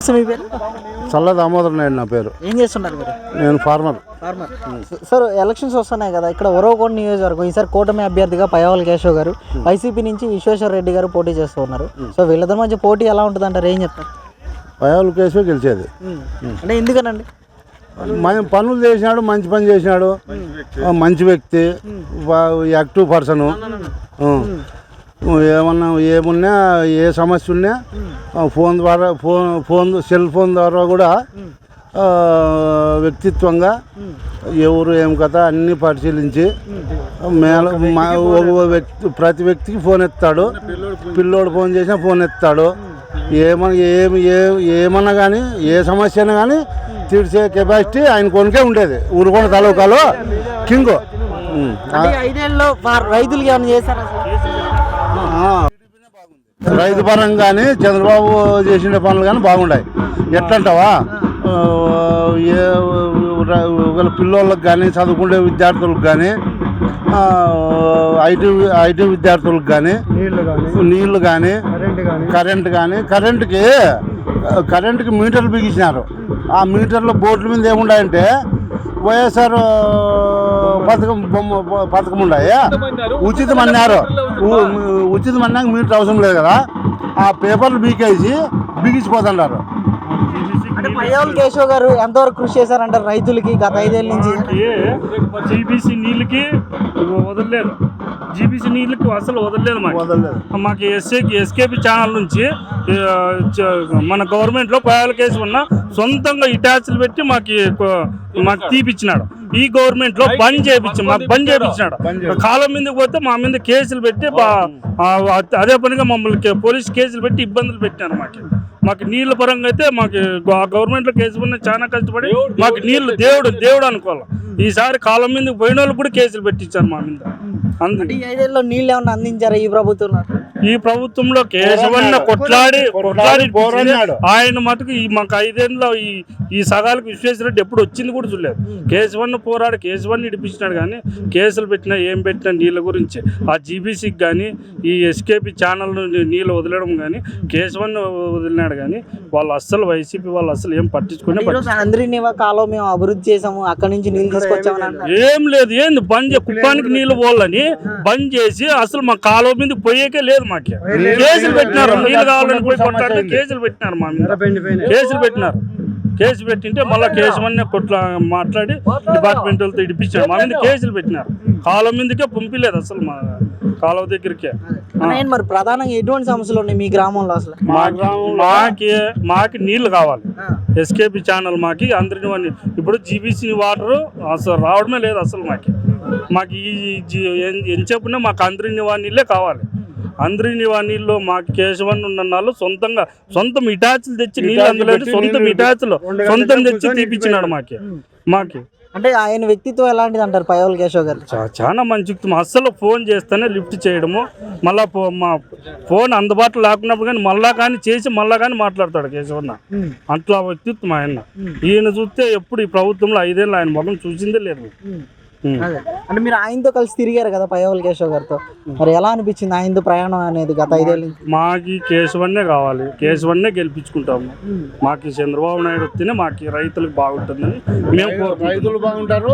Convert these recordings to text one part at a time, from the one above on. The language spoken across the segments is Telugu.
నమస్తే, మీ పేరు? చల్ల దామోదర్ నాయుడు నా పేరు. ఏం చేస్తున్నారు మీరు? నేను ఫార్మర్. ఫార్మర్. సార్ ఎలక్షన్స్ వస్తున్నాయి కదా ఇక్కడ ఒరవకోట నియోజకవర్గం ఈసారి కూటమి అభ్యర్థిగా పయ్యవల్ కేశవ్ గారు వైసీపీ నుంచి విశ్వేశ్వర రెడ్డి గారు పోటీ చేస్తూ ఉన్నారు. సో వీళ్ళిద్దరి మధ్య పోటీ ఎలా ఉంటుంది అంటారు ఏం చెప్తారు? పయాలు కేసు గెలిచేది. అంటే ఎందుకనండి? మన పనులు చేసినాడు మంచి పని చేసినాడు. మంచి వ్యక్తి యాక్టివ్ పర్సన్. ఏమన్నా ఏమున్నా ఏ సమస్య ఉన్నా ఫోన్ ద్వారా ఫోన్ ఫోన్ సెల్ ఫోన్ ద్వారా కూడా వ్యక్తిత్వంగా ఎవరు ఏం కథ అన్నీ పరిశీలించి మేళ మా- వ్యక్తి ప్రతి వ్యక్తికి ఫోన్ ఎత్తాడు. పిల్లోడు ఫోన్ చేసినా ఫోన్ ఎత్తాడు. ఏమన్నా ఏమి ఏ ఏమన్నా కానీ ఏ సమస్య అయినా కానీ తీర్చే కెపాసిటీ ఆయన కొనికే ఉండేది. ఊరుకొండ తాలూకాలో కింగ్. ఐదేళ్ళలో రైతులు ఏమైనా చేశారా రైతు పరంగా కానీ చంద్రబాబు చేసిన పనులు కానీ బాగున్నాయి ఎట్లంటావా? ఒకవేళ పిల్లోళ్ళకి కానీ చదువుకునే విద్యార్థులకు కానీ ఐటీ ఐటీ విద్యార్థులకు కానీ నీళ్ళు కానీ కరెంట్ కానీ కరెంటుకి కరెంటుకి మీటర్లు బిగించినారు. ఆ మీటర్ల బోర్డుల మీద ఏముండాయంటే వైఎస్ఆర్ పథకం బొమ్మ పథకం ఉన్నాయి ఉచితం అన్నారు ఉచితం అన్నాక మీటర్ అవసరం లేదు కదా ఆ పేపర్లు బీకేసి బిగించిపోతున్నారు అంటే పయ్యవల్ కేశవ్ గారు ఎంతవరకు కృషి చేశారంటారు రైతులకి గత ఐదేళ్ళ నుంచి జీబీసీ నీళ్ళకి వదలలేదు జీబీసీ నీళ్ళకి అసలు వదలలేదు మాకు. వదలలేదు. మాకు ఎస్ఏ ఎస్కేపీ ఛానల్ నుంచి మన గవర్నమెంట్లో పయాల కేసు ఉన్న సొంతంగా ఇటాచ్లు పెట్టి మాకు మాకు తీపిచ్చినాడు. ఈ గవర్నమెంట్లో బంద్ చేయించి మాకు బంద్ చేయించినాడు కాలం మీదకి పోతే మా మీద కేసులు పెట్టి అదే పనిగా మమ్మల్ని పోలీస్ కేసులు పెట్టి ఇబ్బందులు పెట్టారు మాకు. మాకు నీళ్ళ పరంగా అయితే మాకు ఆ గవర్నమెంట్లో కేసు ఉన్న చాలా కష్టపడి మాకు నీళ్ళు దేవుడు దేవుడు అనుకోవాలి. ఈసారి కాలం మీదకి పోయిన వాళ్ళు కూడా కేసులు పెట్టించారు మా మీద. అందుకే ఐదేళ్ళలో నీళ్ళు ఏమైనా అందించారా ఈ ప్రభుత్వంలో ఈ ప్రభుత్వంలో కేశవన్న కొట్లాడి కొట్లాడి. ఆయన మటుకు ఈ మాకు ఐదేళ్ళలో ఈ ఈ సగాలకు విశ్వేశ్వరరెడ్డి ఎప్పుడు వచ్చింది కూడా చూడలేదు. కేశవన్న పోరాడి కేశవన్న ఇడిపించినాడు కానీ కేసులు పెట్టినా ఏం పెట్టినా నీళ్ళ గురించి ఆ జీబీసీకి కానీ ఈ ఎస్కేపీ ఛానల్ నీళ్ళు వదిలేయడం కానీ కేశవన్న వదిలినాడు కానీ వాళ్ళు అస్సలు వైసీపీ వాళ్ళు అస్సలు ఏం పట్టించుకునే అందరినీ కాలం మేము అభివృద్ధి చేసాము అక్కడి నుంచి నీళ్ళు తీసుకొచ్చామని అంటారు ఏం లేదు ఏంది బంద్ కుప్పానికి నీళ్ళు పోవాలని బంద్ చేసి అసలు మా కాలువ మీద పోయేకే లేదు మాకు. కేసులు పెట్టినారు నీళ్ళు కావాలని పోయి కొట్టాలి కేసులు పెట్టినారు మా మీద. కేసులు పెట్టినారు. కేసు పెట్టింటే మళ్ళీ కేసు అన్నీ కొట్లా మాట్లాడి డిపార్ట్మెంట్ వాళ్ళతో ఇడిపించారు. మా మీద కేసులు పెట్టినారు. కాలువ మీదకే పంపిలేదు అసలు మా కాలువ దగ్గరికే. ఏంటి మరి ప్రధానంగా ఎటువంటి సమస్యలు ఉన్నాయి మీ గ్రామంలో అసలు? మాకి మాకి మాకి నీళ్ళు కావాలి. ఎస్కేపీ ఛానల్ మాకి అందరిని ఇప్పుడు జీబీసీ వాటర్ అసలు రావడమే లేదు అసలు మాకి. మాకు ఈ జీ- ఏం- ఏం చెప్పున్నా మాకు అందరిని వాడి నీళ్ళే కావాలి. అందరిని వాడి నీళ్ళు మాకు కేశవన్ ఉన్న వాళ్ళు సొంతంగా సొంతం ఇటాచులు తెచ్చి నీళ్ళు అందలేదు సొంతం ఇటాచులు సొంతం తెచ్చి తీపిచ్చినాడు మాకి. మాకి. అంటే ఆయన వ్యక్తిత్వం ఎలాంటిది అంటారు పయ్యవల్ కేశవ్ గారు? చాలా మంచి వ్యక్తి. అస్సలు ఫోన్ చేస్తేనే లిఫ్ట్ చేయడము మళ్ళా మా ఫోన్ అందుబాటులో లేకున్నప్పుడు కానీ మళ్ళా కానీ చేసి మళ్ళా కానీ మాట్లాడతాడు కేశవన్న అట్లా వ్యక్తిత్వం ఆయన ఈయన చూస్తే ఎప్పుడు ఈ ప్రభుత్వంలో ఐదేళ్ళు ఆయన ముఖం చూసిందే లేదు. అంటే మీరు ఆయనతో కలిసి తిరిగారు కదా పయ్యవల్ కేశవ్ గారితో. మరి ఎలా అనిపించింది ఆయనతో ప్రయాణం అనేది గత ఐదేళ్ళ నుంచి? మాకి కేశవన్నే కావాలి. కేశవన్నే గెలిపించుకుంటాము. మాకు చంద్రబాబు నాయుడు వస్తేనే మాకు రైతులకు బాగుంటుందని మేము. రైతులు బాగుంటారు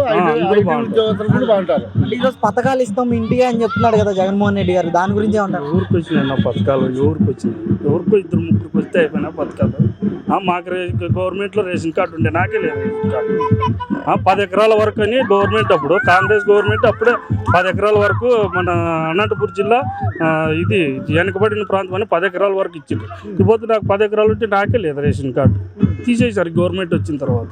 ఈరోజు పథకాలు ఇస్తాం ఇంటికి అని చెప్తున్నాడు కదా జగన్మోహన్ రెడ్డి గారు. దాని గురించి ఏమంటారు? ఎవరికి వచ్చినాయి నా పథకాలు ఎవరికి వచ్చినాయి. ఎవరికో ఇద్దరు ముగ్గురికి వస్తే అయిపోయినా పథకాలు. ఆ, మాకు గవర్నమెంట్లో రేషన్ కార్డు ఉండే నాకే లేదు రేషన్ కార్డు. ఆ, పది ఎకరాల వరకు అని గవర్నమెంట్ అప్పుడు కాంగ్రెస్ గవర్నమెంట్ అప్పుడే పది ఎకరాల వరకు మన అనంతపురం జిల్లా ఇది వెనకబడిన ప్రాంతం అని పది ఎకరాల వరకు ఇచ్చింది ఇకపోతే నాకు పది ఎకరాలు ఉంటే నాకే లేదు రేషన్ కార్డు. తీసేసారు గవర్నమెంట్ వచ్చిన తర్వాత.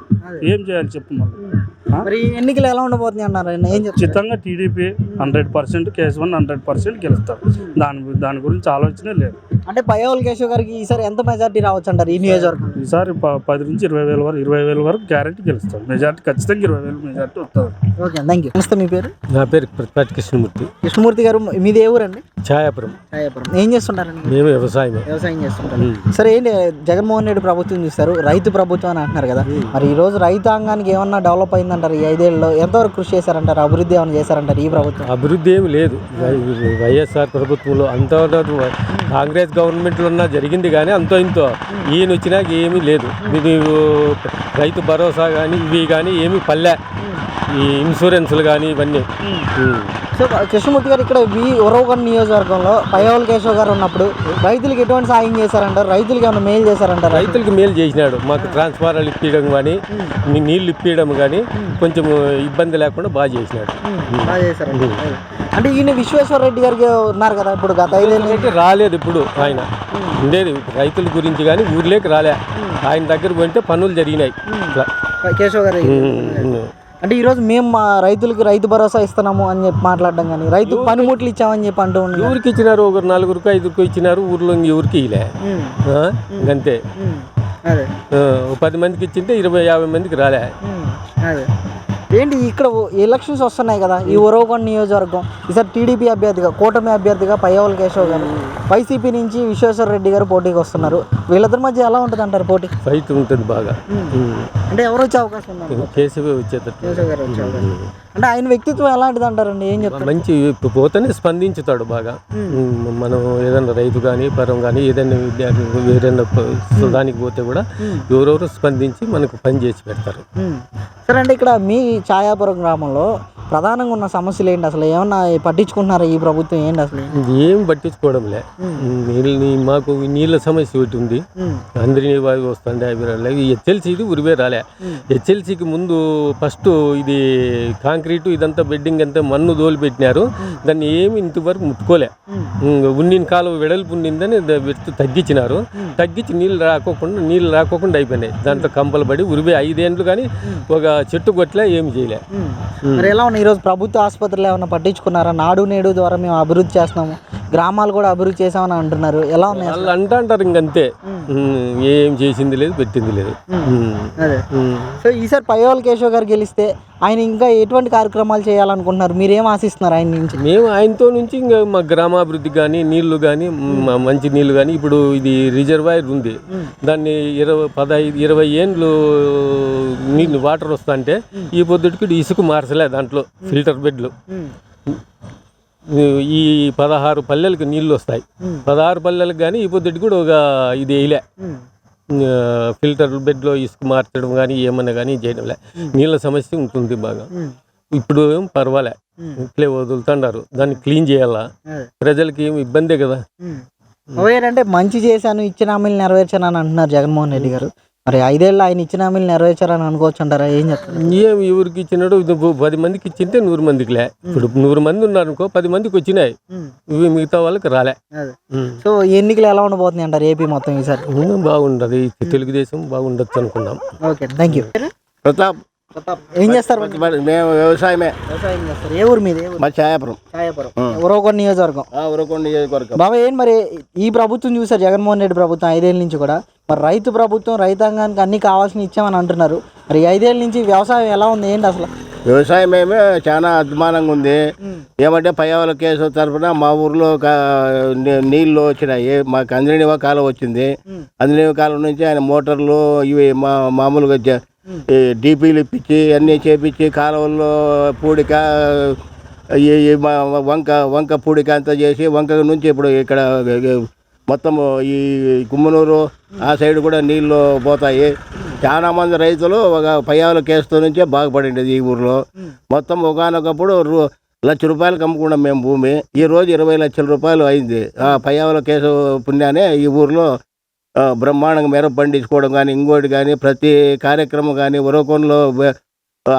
ఏం చేయాలి చెప్పు మళ్ళీ. ఎన్నికలు ఎలా ఉండబోతున్నాయి అన్నారు? ఖచ్చితంగా TDP hundred percent case one hundred percent గెలుస్తారు. దాని దాని గురించి ఆలోచనే లేదు. అంటే పయ్యవల్ కేశవ్ గారికి ఈసారి ఎంత మెజార్టీ రావచ్చు అంటారు ఈ నియోజకవర్గం? ఈసారి ప- పది నుంచి ఇరవై వేల వరకు ఇరవై వేల వరకు గ్యారెంటీ గెలుస్తారు మెజార్టీ ఖచ్చితంగా ఇరవై వేలు మెజార్టీ వస్తుంది. ఓకే థ్యాంక్ యూ నమస్తే మీ పేరు? నా పేరు ప్రతిపాటి కృష్ణమూర్తి. కృష్ణమూర్తి గారు మీది ఏ ఊరండి? ఛాయాపురం. రాయపురం ఏం చేస్తుంటారండి? మేము వ్యవసాయమే. వ్యవసాయం చేస్తుంటారు. సరే ఏంటి జగన్మోహన్ రెడ్డి ప్రభుత్వం చూస్తారు రైతు ప్రభుత్వం అని అంటున్నారు కదా. మరి ఈ రోజు రైతాంగానికి ఏమన్నా డెవలప్ అయిందంటారు? ఈ ఐదేళ్ళలో ఎంతవరకు కృషి చేశారంటారు? అభివృద్ధి ఏమైనా చేశారంటారు ఈ ప్రభుత్వం? అభివృద్ధి ఏమి లేదు. వై- వైఎస్ఆర్ ప్రభుత్వంలో అంత కాంగ్రెస్ గవర్నమెంట్లో ఉన్న జరిగింది కానీ అంతో ఇంతో ఈయన వచ్చినాక ఏమీ లేదు. ఇది రైతు భరోసా కానీ ఇవి కానీ ఏమీ పల్లె. ఈ ఇన్సూరెన్స్లు కానీ ఇవన్నీ. సో కృష్ణమూర్తి గారు ఇక్కడ వి ఉరవకొండ నియోజకవర్గంలో పయ్యవల్ కేశవ్ గారు ఉన్నప్పుడు రైతులకు ఎటువంటి సాయం చేశారంటారు? రైతులకు ఏమైనా మేలు చేశారంటారు? రైతులకు మేలు చేసినాడు. మాకు ట్రాన్స్ఫారాలు ఇప్పించడం కానీ నీ- నీళ్ళు ఇప్పించడం కానీ కొంచెం ఇబ్బంది లేకుండా బాగా చేసినాడు. బాగా చేశారండి. అంటే ఈయన విశ్వేశ్వర రెడ్డి గారికి ఉన్నారు కదా ఇప్పుడు గత ఐదేళ్ళు? రాలేదు ఇప్పుడు ఆయన. ఉండేది రైతుల గురించి కానీ ఊర్లోకి రాలే. ఆయన దగ్గర పోయింటే పనులు జరిగినాయి. కేశవ్ గారు. అంటే ఈరోజు మేము మా రైతులకు రైతు భరోసా ఇస్తున్నాము అని చెప్పి మాట్లాడడం కానీ రైతు పనిముట్లు ఇచ్చామని చెప్పి అంటూ ఉన్నారు ఎవరికి ఇచ్చినారు? ఒకరు నలుగురికి ఐదుగురికి ఇచ్చినారు ఊర్లో ఎవరికి ఇలే అంతే. పది మందికి ఇచ్చింటే ఇరవై యాభై మందికి రాలే. అదే. ఏంటి ఇక్కడ ఎలక్షన్స్ వస్తున్నాయి కదా ఈ ఉరవకొండ నియోజకవర్గం ఈసారి టీడీపీ అభ్యర్థిగా కూటమి అభ్యర్థిగా పయ్యవల్ కేశవ్ గారు వైసీపీ నుంచి విశ్వేశ్వర రెడ్డి గారు పోటీకి వస్తున్నారు. వీళ్ళిద్దరి మధ్య ఎలా ఉంటుంది అంటారు పోటీ? ఫైట్ ఉంటుంది బాగా. అంటే ఎవరు వచ్చే అవకాశం కేసీవీ వచ్చేటట్టు. కేశవ్ గారు వచ్చే అవకాశం. అంటే ఆయన వ్యక్తిత్వం ఎలాంటిది అంటారండి? ఏం చెప్తారు? మంచి పోతేనే స్పందించుతాడు బాగా. మనం ఏదైనా రైతు కానీ పరం కానీ ఏదైనా విద్యార్థి ఏదైనా దానికి పోతే కూడా ఎవరెవరు స్పందించి మనకు పని చేసి పెడతారు. సరే అంటే ఇక్కడ మీ ఛాయాపురం గ్రామంలో ప్రధానంగా ఉన్న సమస్యలు ఏంటి? అసలు ఏమన్నా పట్టించుకుంటున్నారా ఈ ప్రభుత్వం? ఏంటి అసలు? ఏం పట్టించుకోవడంలే. నీళ్ళు నీ- మాకు నీళ్ళ సమస్య ఒకటి ఉంది. అందరినీ వాయి వస్తుండే అవి రాలే హెచ్ఎల్సీది ఉరివే రాలే. హెచ్ఎల్సీకి ముందు ఫస్ట్ ఇది కాంక్రీటు ఇదంతా బెడ్డింగ్ అంతా మన్ను దోలి పెట్టినారు దాన్ని ఏమి ఇంతవరకు ముట్టుకోలే. ఉన్నిన కాలువ వెడల్పు ఉండిందని తగ్గించినారు. తగ్గించి నీళ్ళు రాకోకుండా నీళ్ళు రాకోకుండా అయిపోయినాయి. దాంట్లో కంపలు పడి ఉరివే ఐదేండ్లు కానీ ఒక చెట్టు కొట్లే ఏమి చేయలే. ఎలా ఉన్నాయి? ఈరోజు ప్రభుత్వ ఆసుపత్రులు ఏమైనా పట్టించుకున్నారా? నాడు నేడు ద్వారా మేము అభివృద్ధి చేస్తున్నాము. గ్రామాలు కూడా అభివృద్ధి చేసామని అంటున్నారు. ఎలా ఉన్నాయి? వాళ్ళు అంటా అంటారు ఇంకంతే ఏం చేసింది లేదు పెట్టింది లేదు. అదే. సో ఈసారి పయ్యవల్ కేశవ్ గారు గెలిస్తే ఆయన ఇంకా ఎటువంటి కార్యక్రమాలు చేయాలనుకుంటున్నారు? మీరేం ఆశిస్తున్నారు ఆయన నుంచి? మేము ఆయనతో నుంచి ఇంకా మా గ్రామాభివృద్ధి కానీ నీళ్ళు కానీ మ- మంచి నీళ్ళు కానీ ఇప్పుడు ఇది రిజర్వాయర్ ఉంది. దాన్ని ఇరవై పదహైదు ఇరవై ఏండ్లు నీళ్ళు వాటర్ వస్తా అంటే ఈ పొద్దుటికి ఇసుక మార్చలే దాంట్లో ఫిల్టర్ బెడ్లు. ఈ పదహారు పల్లెలకు నీళ్ళు వస్తాయి. పదహారు పల్లెలకు కానీ ఈ పొద్దుటికి కూడా ఒక ఇది వేయలే. ఫిల్టర్ బెడ్లో ఇసుక మార్చడం కానీ ఏమన్నా కానీ చేయడంలే నీళ్ళ సమస్య ఉంటుంది బాగా. ఇప్పుడు ఏం పర్వాలే. ఇట్లే వదులుతుండారు. దాన్ని క్లీన్ చేయాలా. ప్రజలకి ఏమి ఇబ్బందే కదా. అంటే మంచి చేశాను ఇచ్చిన హామీలు నెరవేర్చాను అని అంటున్నారు జగన్మోహన్ రెడ్డి గారు. మరి ఐదేళ్ళు ఆయన ఇచ్చిన హామీలు నెరవేర్చారని అనుకోవచ్చు అంటారా ఏం చెప్తారు? ఏం ఎవరికి ఇచ్చినాడు ఇది పది మందికి ఇచ్చింటే నూరు మందికిలే. ఇప్పుడు నూరు మంది ఉన్నారు అనుకో పది మందికి వచ్చినాయి. ఇవి మిగతా వాళ్ళకి రాలే. సో ఎన్నికలు ఎలా ఉండబోతున్నాయి అంటారు ఏపీ మొత్తం ఈసారి? బాగుండదు. తెలుగుదేశం బాగుండొచ్చు అనుకున్నాం. ఓకే థ్యాంక్ యూ ప్రతాప్ ఏం చేస్తారు మరి? మేము వ్యవసాయమే. వ్యవసాయం చేస్తారు. ఏ ఊరు మీద? ఏ ఊరు? మా ఛాయాపురం. ఛాయాపురం. ఉరవకొండ నియోజకవర్గం. ఉరకొండ నియోజకవర్గం. బాబా ఏం మరి? ఈ ప్రభుత్వం చూసారు జగన్మోహన్ రెడ్డి ప్రభుత్వం ఐదేళ్ళ నుంచి కూడా. మరి రైతు ప్రభుత్వం రైతాంగానికి అన్ని కావాల్సిన ఇచ్చామని అంటున్నారు. మరి ఐదేళ్ళ నుంచి వ్యవసాయం ఎలా ఉంది? ఏంటి అసలు? వ్యవసాయం ఏమే చాలా అద్మానంగా ఉంది. ఏమంటే పయ్యావల కేసు తరఫున మా ఊర్లో కా- నీ- నీళ్ళు వచ్చినాయి. మాకు అంజనీవ కాలం వచ్చింది. అంజనీవ కాలం నుంచి ఆయన మోటార్లు ఇవి మా మామూలుగా డీపీలు ఇప్పించి అన్నీ చేపించి కాలువల్లో పూడిక ఈ వంక వంక పూడిక అంతా చేసి వంక నుంచి ఇప్పుడు ఇక్కడ మొత్తం ఈ గుమ్మనూరు ఆ సైడ్ కూడా నీళ్ళు పోతాయి. చాలా మంది రైతులు ఒక పయ్యాల కేసుతో నుంచే బాగుపడింది ఈ ఊర్లో. మొత్తం ఒకనొకప్పుడు లక్ష రూపాయలకు అమ్ముకున్నాం మేము భూమి. ఈ రోజు ఇరవై లక్షల రూపాయలు అయింది. ఆ పయ్యావల కేసు పుణ్యానే ఈ ఊర్లో బ్రహ్మాండంగా మెర పండించుకోవడం కానీ ఇంకోటి కానీ ప్రతి కార్యక్రమం కానీ ఉరవకొండలో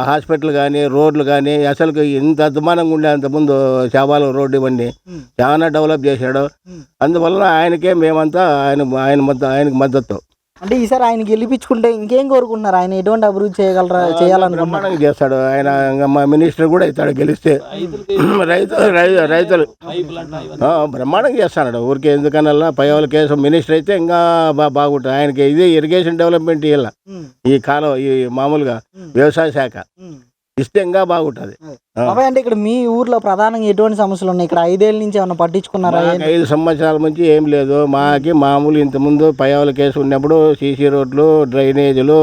హాస్పిటల్ కానీ రోడ్లు కానీ అసలు ఇంత అద్మానంగా ఉండే అంతకుముందు చావాల రోడ్డు ఇవన్నీ చాలా డెవలప్ చేశాడు. అందువలన ఆయనకే మేమంతా ఆయన ఆయన మద్దతు ఆయనకు మద్దతు. అంటే ఈసారి ఆయన గెలిపించుకుంటే ఇంకేం కోరుకుంటున్నారు? ఆయన ఎటువంటి అభివృద్ధి చేయగలరా? చేయాలనుకుంటున్నారు? చేస్తాడు. ఆయన ఇంకా మా మినిస్టర్ కూడా ఇస్తాడు గెలిస్తే. రైతులు ఆ, బ్రహ్మాండంగా చేస్తాడు. ఊరికే ఎందుకనల్లా పైవల కేసు మినిస్టర్ అయితే ఇంకా బాగుంటుంది. ఆయనకి ఇది ఇరిగేషన్ డెవలప్మెంట్ ఇవ్వాల ఈ కాలం ఈ మామూలుగా వ్యవసాయ శాఖ. ఇంకా బాగుంటుంది. అంటే ఇక్కడ మీ ఊర్లో ప్రధానంగా ఎటువంటి సమస్యలు ఉన్నాయి? ఇక్కడ ఐదేళ్ళ నుంచి ఏమైనా పట్టించుకున్నారా? ఐదు సంవత్సరాల నుంచి ఏం లేదు. మాకి మామూలు ఇంతకుముందు పయ్యావుల కేసు ఉన్నప్పుడు సీసీ రోడ్లు డ్రైనేజీలు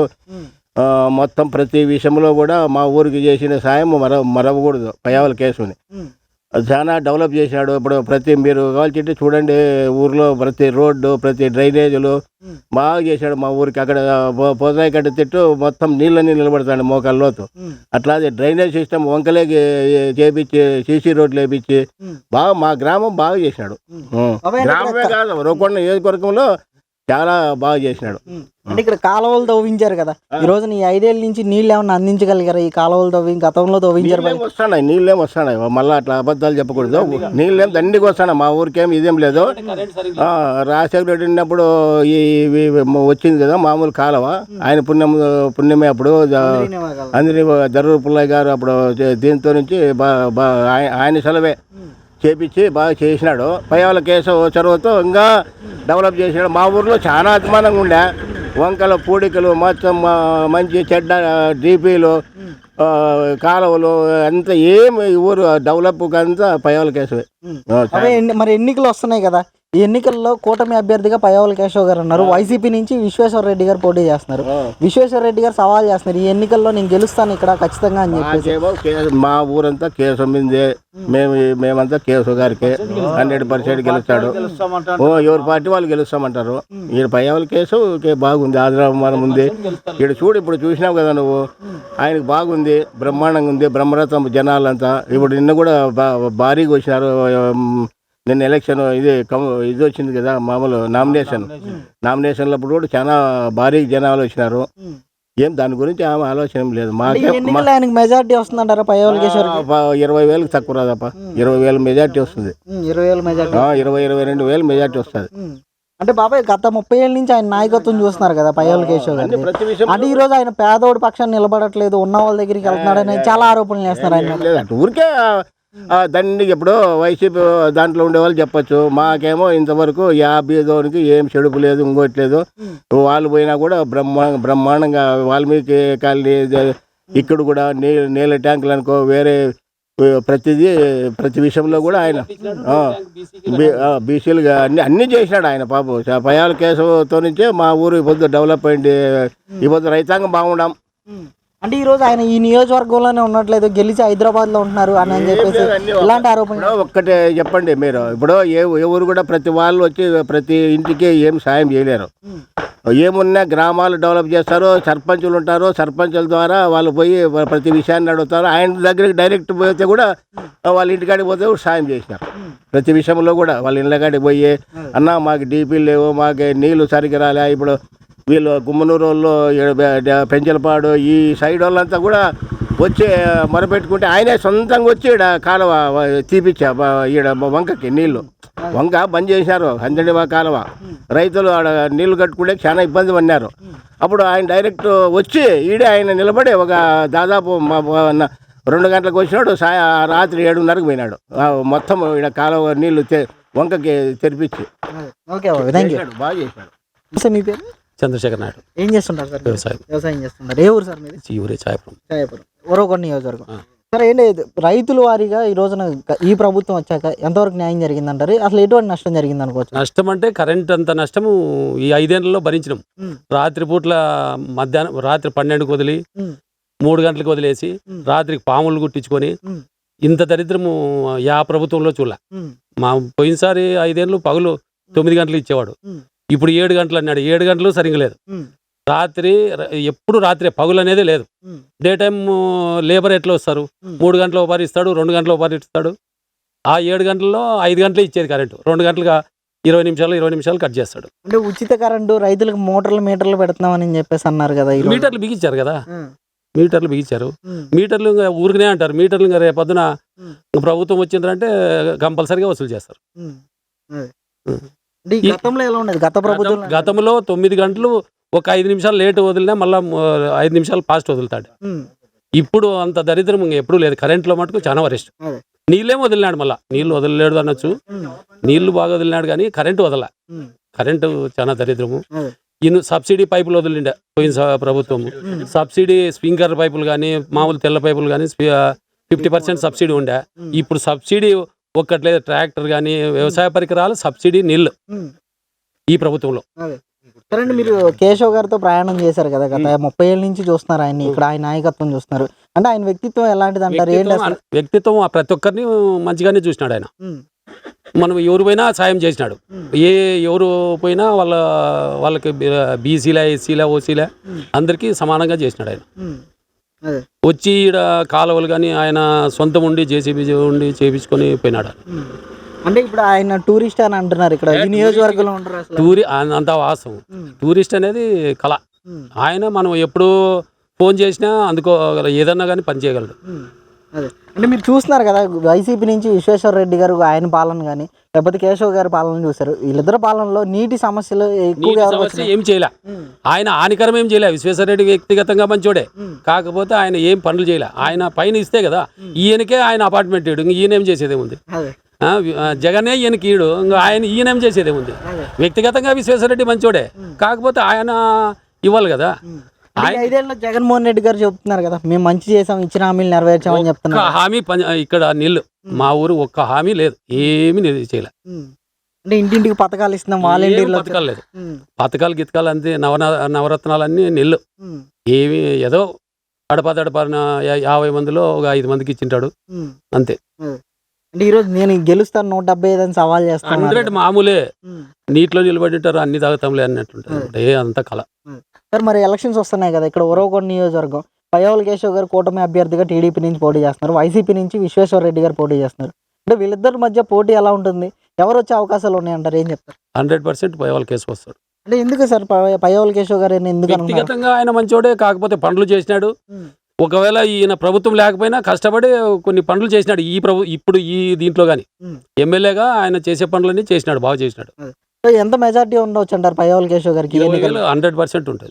మొత్తం ప్రతి విషయంలో కూడా మా ఊరికి చేసిన సాయం మర మరవకూడదు పయ్యావుల కేసుని. చాలా డెవలప్ చేశాడు. ఇప్పుడు ప్రతి మీరు కావాల్సింటే చూడండి ఊర్లో ప్రతి రోడ్డు ప్రతి డ్రైనేజీలు బాగా చేశాడు మా ఊరికి. అక్కడ పో- పోతాయి కట్ట తిట్టు మొత్తం నీళ్ళని నిలబడతాడు మోకాళ్ళ లోతు. అట్లాగే డ్రైనేజ్ సిస్టమ్ వంకలేకి చేపించి సీసీ రోడ్లు వేపించి బాగా మా గ్రామం బాగా చేసినాడు అంటే గ్రామమే కాదు రోకొండ నియోజకవర్గంలో చాలా బాగా చేసినాడు. అంటే ఇక్కడ కాలువలు తవ్వించారు కదా. ఈ రోజు ఈ ఐదేళ్ళ నుంచి నీళ్ళు ఏమైనా అందించగలిగారా? ఈ కాలువలు తవ్వి గతంలో తవ్వించారు వస్తున్నాయి నీళ్ళేం వస్తున్నాయి. మళ్ళీ అట్లా అబద్ధాలు చెప్పకూడదు. నీళ్ళేం దండికి వస్తున్నాయి. మా ఊరికేం ఇదేం లేదు. ఆ, రాజశేఖర రెడ్డి ఉన్నప్పుడు ఈ వచ్చింది కదా మామూలు కాలువ. ఆయన పుణ్యం పుణ్యమే అప్పుడు. అందరి దర్రూరు పుల్లయ్య గారు అప్పుడు దీంతో నుంచి ఆయన సెలవే. చేపించి బాగా చేసినాడు. పయ్యాల కేసు చొరవతో ఇంకా డెవలప్ చేసినాడు. మా ఊర్లో చాలా అభిమానంగా ఉండే. వంకలు పూడికలు మొత్తం మంచి చెడ్డ డీపీలు కాలువలు అంతా ఏమి ఊరు డెవలప్ అంతా పయ్యాల కేసు ఎన్ని- మరి ఎన్నికలు వస్తున్నాయి కదా? ఈ ఎన్నికల్లో కూటమి అభ్యర్థిగా పయ్యావుల కేశవ్ గారు ఉన్నారు. వైసీపీ నుంచి విశ్వేశ్వర రెడ్డి గారు పోటీ చేస్తున్నారు. విశ్వేశ్వర రెడ్డి గారు సవాల్ చేస్తున్నారు. ఈ ఎన్నికల్లో నేను గెలుస్తాను ఇక్కడ ఖచ్చితంగా అని చెప్పేసి. మా ఊరంతా కేసు మీదే. మేము మేమంతా కేసు గారికి హండ్రెడ్ పర్సెంట్ గెలుస్తాడు. ఓ ఎవరి పార్టీ వాళ్ళు గెలుస్తామంటారు. ఈడ పయ్యావుల కేసు కే- బాగుంది. ఆదిరామానం ఉంది. ఈడ చూడు ఇప్పుడు చూసినావు కదా నువ్వు. ఆయనకు బాగుంది. బ్రహ్మాండంగా ఉంది. బ్రహ్మరథం జనాలంతా. ఇప్పుడు నిన్న కూడా బా- భారీగా వచ్చినారు. నిన్న ఎలక్షన్ ఇది ఇది వచ్చింది కదా మామూలు నామినేషన్. నామినేషన్లు అప్పుడు కూడా చాలా భారీ జనాలు వచ్చినారు. ఏం దాని గురించి ఆమె ఆలోచన లేదు. మాకే మెజార్టీ వస్తుందంటారా ఇరవై వేలకు తక్కువ రాదప్ప. ఇరవై వేల మెజార్టీ వస్తుంది. ఇరవై వేల మెజార్టీ. ఆ, ఇరవై ఇరవై రెండు వేలు మెజార్టీ వస్తుంది. అంటే బాబాయ్ గత ముప్పై ఏళ్ళ నుంచి ఆయన నాయకత్వం చూస్తున్నారు కదా పయ్యావుల కేశవ్ గారు అంటే ఈ రోజు ఆయన పేదోడి పక్షాన్ని నిలబడట్లేదు ఉన్న వాళ్ళ దగ్గరికి వెళ్తున్నాడని చాలా ఆరోపణలు చేస్తున్నారు ఆయన ఊరికే దాన్ని ఇప్పుడు వైసీపీ దాంట్లో ఉండేవాళ్ళు చెప్పచ్చు. చెప్పొచ్చు మాకేమో ఇంతవరకు యాభై దోనికి ఏం చెడుపు లేదు ఇంకోట్లేదు వాళ్ళు పోయినా కూడా బ్రహ్మా బ్రహ్మాండంగా వాల్మీకి కాలనీ ఇక్కడ కూడా నీ నీళ్ళ ట్యాంకులు అనుకో వేరే ప్రతిదీ ప్రతి విషయంలో కూడా ఆయన ఆ, బీసీలుగా అన్ని అన్ని చేసినాడు ఆయన పాపం. పయాల కేసుతో నుంచే మా ఊరు ఈ పొద్దు డెవలప్ అయింది. ఈ రైతాంగం బాగుండాం. అంటే ఈ రోజు ఆయన ఈ నియోజకవర్గంలోనే ఉండట్లేదు గెలిచి హైదరాబాద్లో ఉంటున్నారు అని అని చెప్పేసి ఇలాంటి ఇప్పుడు ఒక్కటే చెప్పండి మీరు. ఇప్పుడు ఏ ఎవరు కూడా ప్రతి వాళ్ళు వచ్చి ప్రతి ఇంటికి ఏం సాయం చేయలేరు. ఏమున్నా గ్రామాలు డెవలప్ చేస్తారు సర్పంచులు ఉంటారు సర్పంచుల ద్వారా వాళ్ళు పోయి ప్రతి విషయాన్ని అడుగుతారు. ఆయన దగ్గరికి డైరెక్ట్ పోతే కూడా వాళ్ళ ఇంటికాడికి పోతే కూడా సాయం చేసినారు. ప్రతి విషయంలో కూడా వాళ్ళ ఇళ్ళకాడికి పోయి అన్న మాకు డీపీలు లేవు మాకు నీళ్ళు సరిగ్గా రాలే ఇప్పుడు వీళ్ళు గుమ్మనూరు వాళ్ళు పెంచలపాడు ఈ సైడ్ వాళ్ళంతా కూడా వచ్చి మొరపెట్టుకుంటే ఆయనే సొంతంగా వచ్చి ఈడ కాలువ తీపిచ్చా ఈడ వంకకి నీళ్ళు వంక బంద్ చేశారు హండ్రెడ్ కాలువ. రైతులు ఆడ నీళ్ళు కట్టుకుంటే చాలా ఇబ్బంది పడినారు. అప్పుడు ఆయన డైరెక్ట్ వచ్చి ఈడే ఆయన నిలబడి ఒక దాదాపు మా రెండు గంటలకు వచ్చినాడు సాయ రాత్రి ఏడున్నరకు పోయినాడు. మొత్తం ఈడ కాలువ నీళ్ళు వంకకి తెరిపించి. బాగా చేశాడు. చంద్రశేఖర్ నాయుడు ఏం చేస్తుంటారు సార్ మీరు? వ్యవసాయం వ్యవసాయం చేస్తుంటారు ఏ ఊరు సార్ మీది ఈ ఊరే ఛాయపురం చాయపురం ఒరవకొండ నియోజకవర్గం సరే ఏంటి రైతుల వారీగా ఈ రోజున ఈ ప్రభుత్వం వచ్చాక ఎంతవరకు న్యాయం జరిగిందంటారు అసలు ఎటువంటి నష్టం జరిగింది అనుకోవచ్చు నష్టం అంటే కరెంట్ అంత నష్టము ఈ ఐదేళ్ళలో భరించినాం ఉమ్. రాత్రి పూట్ల మధ్యాహ్నం రాత్రి పన్నెండుకి వదిలి. మూడు గంటలకు వదిలేసి. రాత్రికి పాములు గుట్టించుకొని ఉమ్. ఇంత దరిద్రము యా ప్రభుత్వంలో చూడ ఉమ్. మా పోయినసారి ఐదేళ్ళు పగులు తొమ్మిది గంటలు ఇచ్చేవాడు. ఇప్పుడు ఏడు గంటలు అన్నాడు. ఏడు గంటలు సరిగ్గా లేదు. రాత్రి ఎప్పుడు రాత్రి పగులు అనేది లేదు. డే టైం లేబర్ ఎట్లా వస్తారు. మూడు గంటల ఒకసారి ఇస్తాడు రెండు గంటల ఒకసారి ఇస్తాడు. ఆ ఏడు గంటల్లో ఐదు గంటలు ఇచ్చేది కరెంటు. రెండు గంటలుగా ఇరవై నిమిషాలు ఇరవై నిమిషాలు కట్ చేస్తాడు. అంటే ఉచిత కరెంటు రైతులకు మోటార్లు మీటర్లు పెడుతున్నామని చెప్పేసి అన్నారు కదా. మీటర్లు బిగించారు కదా. మీటర్లు బిగించారు. మీటర్లు ఇంకా ఊరికనే అంటారు. మీటర్లు ఇంకా రేపొద్దున ప్రభుత్వం వచ్చిందంటే కంపల్సరీగా వసూలు చేస్తారు. గతంలో ఎలా ఉండేది? గత ప్రభుత్వం గతం- గతంలో తొమ్మిది గంటలు ఒక ఐదు నిమిషాలు లేట్ వదిలినా మళ్ళీ ఐదు నిమిషాలు ఫాస్ట్ వదులుతాడు. ఇప్పుడు అంత దరిద్రం ఎప్పుడూ లేదు. కరెంట్లో మటుకు చాలా వరెస్ట్. నీళ్ళేం వదిలినాడు మళ్ళీ? నీళ్ళు వదలలేడు అనొచ్చు. నీళ్ళు బాగా వదిలినాడు కానీ కరెంటు వదల. కరెంటు చాలా దరిద్రము. ఈయన సబ్సిడీ పైపులు వదిలిండే పోయిన ప్రభుత్వం. సబ్సిడీ స్ప్రింక్లర్ పైపులు కానీ మామూలు తెల్ల పైపులు కానీ ఫిఫ్టీ పర్సెంట్ సబ్సిడీ ఉండే. ఇప్పుడు సబ్సిడీ ఒక్కట్లేదు ట్రాక్టర్ కానీ వ్యవసాయ పరికరాలు సబ్సిడీ నిల్ ఈ ప్రభుత్వంలో. సరే మీరు కేశవ్ గారితో ప్రయాణం చేశారు కదా గత ముప్పై ఏళ్ళ నుంచి చూస్తున్నారు ఆయన్ని ఇక్కడ ఆయన నాయకత్వం చూస్తున్నారు. అంటే ఆయన వ్యక్తిత్వం ఎలాంటిది అంటారు ఏంటి వ్యక్తిత్వం ప్రతి ఒక్కరిని మంచిగానే చూసినాడు ఆయన. మనం ఎవరు పోయినా సాయం చేసినాడు. ఏ ఎవరు పోయినా వాళ్ళ వాళ్ళకి బీసీలా ఎస్సీలా ఓసీలా అందరికీ సమానంగా చేసినాడు ఆయన. వచ్చి ఈడ కాలువలు కానీ ఆయన సొంతం ఉండి జేసీబీ ఉండి చేపించుకొని పోయినాడు. అంటే ఇప్పుడు ఆయన టూరిస్ట్ అని అంటున్నారు ఇక్కడ. నియోజకవర్గంలో ఉంటారు అసలు. టూరి అంతా వాస్తవం. ఉమ్, టూరిస్ట్ అనేది కళ. ఆయన మనం ఎప్పుడు ఫోన్ చేసినా అందుకో ఏదన్నా కానీ పని చేయగలడు. ఉమ్. అదే. అంటే మీరు చూస్తున్నారు కదా వైసీపీ నుంచి విశ్వేశ్వర రెడ్డి గారు ఆయన పాలన కానీ లేకపోతే కేశవ్ గారి పాలన చూశారు. వీళ్ళిద్దరు పాలనలో నీటి సమస్యలు నీటి ఎక్కువగా సమస్య ఏం చేయలే. ఆయన హానికరం ఏం చేయలే. విశ్వేశ్వరరెడ్డి వ్యక్తిగతంగా మంచోడే. కాకపోతే ఆయన ఏం పనులు చేయలే. ఆయన పైన ఇస్తే కదా ఈయనకే ఆయన అపార్ట్మెంట్ ఇడు ఇంక ఈయన ఏం చేసేదేముంది జగనే ఈయనకి ఈడు ఇంకా ఆయన ఈయన ఏం చేసేదేముంది వ్యక్తిగతంగా విశ్వేశ్వరరెడ్డి మంచోడే. కాకపోతే ఆయన ఇవ్వాలి కదా. ఐదేళ్ళలో జగన్మోహన్ రెడ్డి గారు చెప్తున్నారు కదా మేము మంచి చేసాం ఇచ్చిన హామీలు నెరవేర్చామని ఒక్క చెప్తున్నారు. హామీ ఇక్కడ నీళ్ళు మా ఊరు ఒక్క హామీ లేదు. ఏమీ నిధి చేయలే. ఉమ్. అంటే ఇంటింటికి పథకాలు ఇస్తున్నాం వాలంటీర్లు పథకాలు లేదు. పథకాలు గితకాలు అంతే నవన నవరత్నాలన్నీ నిల్లు. ఏమి ఏదో గడప దడపన యాభై మందిలో ఒక ఐదు మందికి ఇచ్చింటాడు. అంతే. అంటే ఈరోజు నేను గెలుస్తాను నూట డెబ్బై ఐదు అని సవాల్ చేస్తాను హండ్రెడ్ మామూలే. నీటిలో నిలబడింటారు అన్ని తాగుతాంలే అన్నట్టుంటుంది. ఏ అంత కళ సార్ మరి ఎలక్షన్స్ వస్తున్నాయి కదా ఇక్కడ ఉరవకొండ నియోజకవర్గం. పయ్యవల్ కేశవ్ గారు కూటమి అభ్యర్థిగా టీడీపీ నుంచి పోటీ చేస్తున్నారు. వైసీపీ నుంచి విశ్వేశ్వర రెడ్డి గారు పోటీ చేస్తున్నారు. అంటే వీళ్ళిద్దరి మధ్య పోటీ ఎలా ఉంటుంది? ఎవరు వచ్చే అవకాశాలు ఉన్నాయంటారు? ఏం చెప్తారు? హండ్రెడ్ పర్సెంట్ వాళ్ళ కేసు వస్తాడు. అంటే ఎందుకు సార్ పయ్యవల్ కేశవ్ గారు ఎందుకు వ్యక్తిగతంగా ఆయన మంచోడే కాకపోతే పనులు చేసినాడు. ఒకవేళ ఈయన ప్రభుత్వం లేకపోయినా కష్టపడి కొన్ని పనులు చేసినాడు. ఈ ప్రభు ఇప్పుడు ఈ దీంట్లో కానీ. ఎమ్మెల్యేగా ఆయన చేసే పనులన్నీ చేసినాడు బాగా చేసినాడు. ఎంత మెజార్టీ ఉండవచ్చు అంటారు పయ్యవల్ కేశవ్ గారికి హండ్రెడ్ పర్సెంట్ ఉంటుంది.